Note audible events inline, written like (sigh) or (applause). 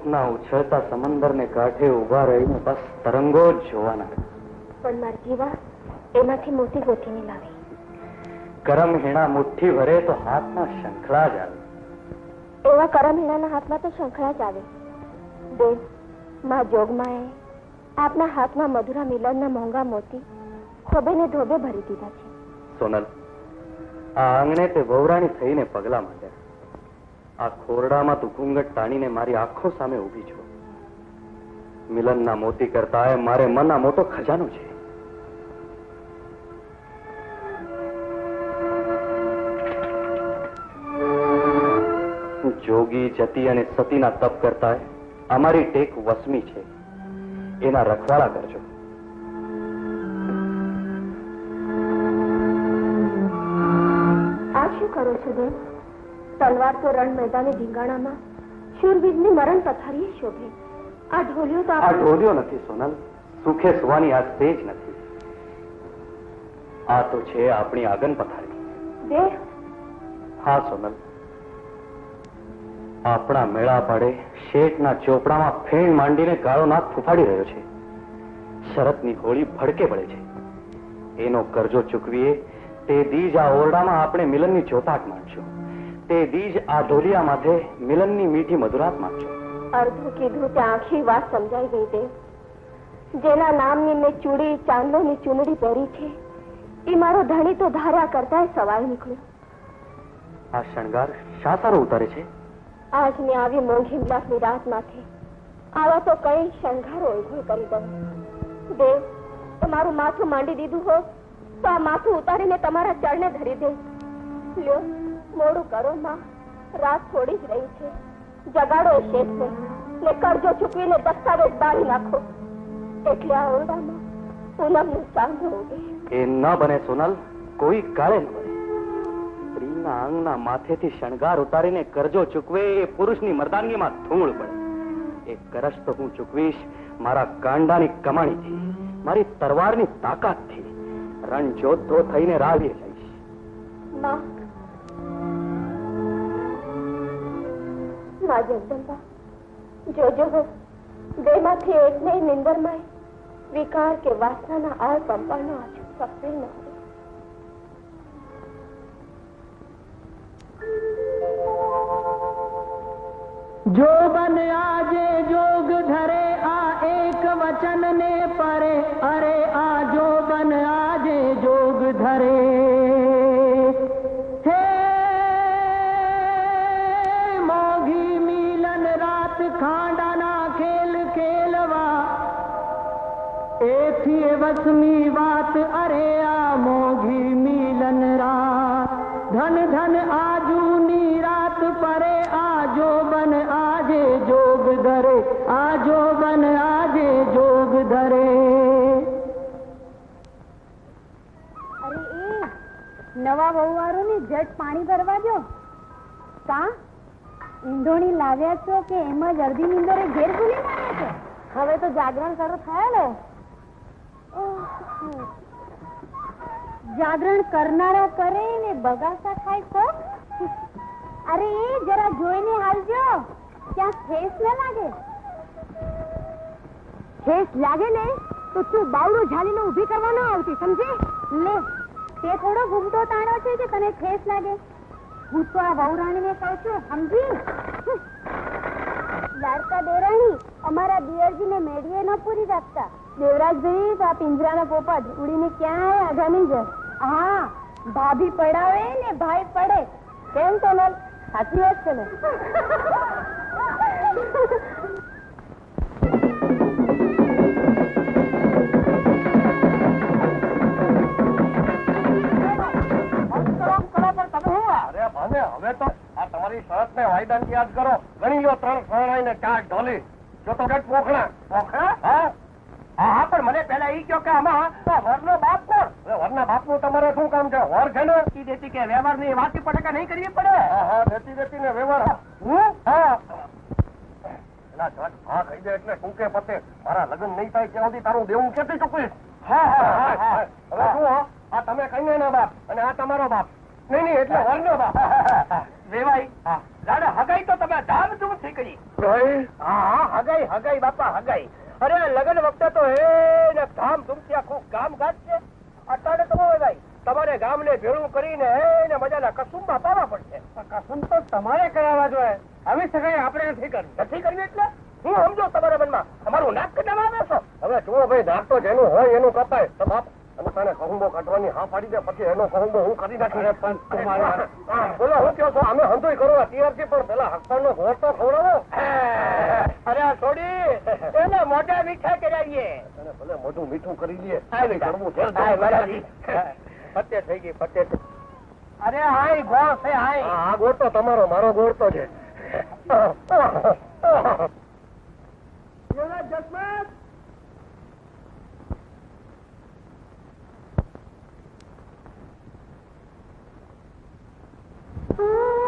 મોતના ઉછળતા સમંદરને કાંઠે ઊભા રહીને બસ તરંગો જ જોવાના. પણ મારા જીવા એમાંથી મોતી ગોતીને લાવી. કરમ હીણા મુઠ્ઠી ભરે તો હાથમાં શંખલા જ આવે. એવા કરમહીણાના હાથમાં તો શંખલા જ આવે. દેવમાં જોગમાએ આપના હાથમાં મધુરા મિલનના મોંઘા મોતી ખોબે ને ધોબે ભરી દીધા છે. સોનલ આ આંગણે તે વહુરાણી થઈને પગલા માંડ્યા. આ ખોરડામાં તું ઘૂંઘટ તાણીને મારી આંખો સામે ઊભી છો. મિલનના મોતી કરતા એ મારે મનના મોટો ખજાનો છે. જોગી, જતી અને સતીના તપ કરતા અમારી ટેક વસમી છે. એના રખવાળા કરજો. આ શું કરો છો દેવ તલવાર તો રણ મેદાને ધીંગાણામાં શૂરવીરની મરણ પથારીએ શોભે. આ ઢોલિયો તો આ ઢોલિયો નથી સોનલ. સુખે સુવાની આ સ્ટેજ નથી. આ તો છે આપણી આગન પથારી. દેવ હા સોનલ. આપણા મેળા પાડે શેઠના ચોપડામાં ફેણ માંડીને કાળો નાક ફૂફાડી રહ્યો છે. શરતની હોળી ભડકે પડે છે. એનો કરજો ચૂકવીએ તે દીજ આ ઓરડામાં આપણે મિલનની ચોપાટ માંડશું. તે બીજ આ ઢોલિયા માથે મિલનની મીઠી મધુરાત માંડશું અડધું કીધું તે આખી વાત સમજાઈ ગઈ દેવ જેના નામની મેં ચૂડી ચાંદલોની ચૂંદડી પહેરી છે એ મારો ધણી તો ધાર્યા કરતા સવાય નીકળ્યો. આ શણગાર શા સારો ઉતારે છે? આજની આવી મોંઘી રાતમાંથી આવા તો કઈ શણગારો ઓળખો કરી દઉં. દેવ તમારું માથું માંડી દીધું હો તો આ માથું ઉતારીને તમારા ચરણે ધરી દે. લ્યો. મોડું કરો માં. રાત થોડી જ રહી છે. જગાડો શેઠને ને કરજો ચૂકવીને દસ્તાવેજ બાળી નાખો. એટલે આ ઓરડામાં પૂનમનું ચાંદ ઉગે. એ ન બને સોનલ કોઈ કાળે ન બને. સ્ત્રીના અંગના માથેથી શણગાર ઉતારીને કરજો ચૂકવે એ પુરુષની મર્દાનગીમાં ધૂળ પડે એ કરસ તો હું ચૂકવીશ મારા કાંડાની કમાણીથી મારી તરવારની તાકાતથી. રણ જોધો થઈને રાવીએ જઈશ. માં માં જગદંબા જોજો હો બેમાંથી એકને નિંદરમાં વિકાર કે વાસનાના આળ પંપાનો આજુ સફળ ન હોય જોબન આજે જોગ ધરે આ એક વચન ને પરે અરે એથી વસમી વાત અરે આ મોઘી મિલન રાત ધન ધન આજુની રાત પરે આ બન આજે જોગ ધરે આ બન આજે જોગ ધરે અરે એ નવા વહુવારોની જટ પાણી ભરવા જો કા? ઈંધોણી લાવ્યા છો કે એમ જ અડધી નીંદરે ઘેર ભૂલી લાવ્યા છે? હવે તો જાગરણ શરૂ થયા. જાગરણ કરનારા કરે ને બગાસા ખાય તો? અરે એ જરા જોઈને હાલજો. ક્યાં ઠેસ ન લાગે. ઠેસ લાગે ને તો તું બાવડું ઝાલીને ઊભી કરવા ન આવતી, સમજી? લે, તે થોડો ઘૂમતો તાણો છે કે તને ઠેસ લાગે? હું તો આ વહુરાણીને કહું છું, સમજી? લાડકા દેરાણી અમારા દિયરજીને મેળીએ ન પૂરી રાખતા. દેવરાજભાઈ, તો આ પિંજરાના પોપટ ઉડીને ક્યાં આગામી જ હા, ભાભી પડાવે ને ભાઈ પડે. કેમ સોનલ સાચી વાત છે ને? હવે તો તમારી શરત ને વાયદાન યાદ કરો. ગણી લો ત્રણ શરણાઈ ને ચાર ઢોલી. જો તો ગટ પોખણા. પોખણા? હા? પણ મને પેલા ઈ કયો કે આમાં વરનો બાપ કોણ? વરના બાપનું તમારે શું કામ છે? વર છે ને? ઈ દેતી કે વ્યવહારની વાતી પટકા નહીં કરવી પડે? હા હા દેતી દેતી ને વ્યવહાર. હું? હા. એલા જટ હા કહી દે એટલે શું કે પતે? મારા લગ્ન નહીં થાય ત્યાં સુધી તારું દેવું કેતી ચૂકવીશ? હા હા હા હા હવે શું આ તમે કઈ ના બાપ અને આ તમારો બાપ. નહીં નહીં એટલે વરનો બાપ. દાદા હગાઈ તો તમે ધામધૂમથી કરી. હા હા હગાઈ હગાઈ બાપા હગાઈ. અરે લગ્ન વખતે તો હે ને ધામધૂમથી આખું ગામ ગાજ છે. અત્યારે તો ભાઈ તમારે ગામને ભેળું કરીને મજાના કસુંબા પાવા પડશે. કસુંબ તો તમારે કરાવવા જોઈએ. હવે સગાઈ આપણે નથી કરવી. નથી કરવી એટલે? હું સમજો તમારા મનમાં. તમારું નાક કટાવા આવે છો. હવે જુઓ ભાઈ નાક તો જેનું હોય એનું કપાય. તો બાપ અને તને કહુંબો કાઢવાની હા પાડી દે પછી એનો કહુંબો હું કરી નાખી પણ તમારે બોલો હું કહો છો? અમે હંધોય કરો તૈયાર છીએ પણ પેલા હસ્તાનો ઘોર તો ખવડાવો. અરે છોડી એને મોઢા મીઠા કરાવીએ ભલે મોઢું મીઠું કરી દઈએ કરવું છે. ફતે થઈ ગઈ ફતે અરે હાય ગોળ છે હાય. આ ગોળ તો તમારો મારો ગોળ તો છે. Ooh. (laughs)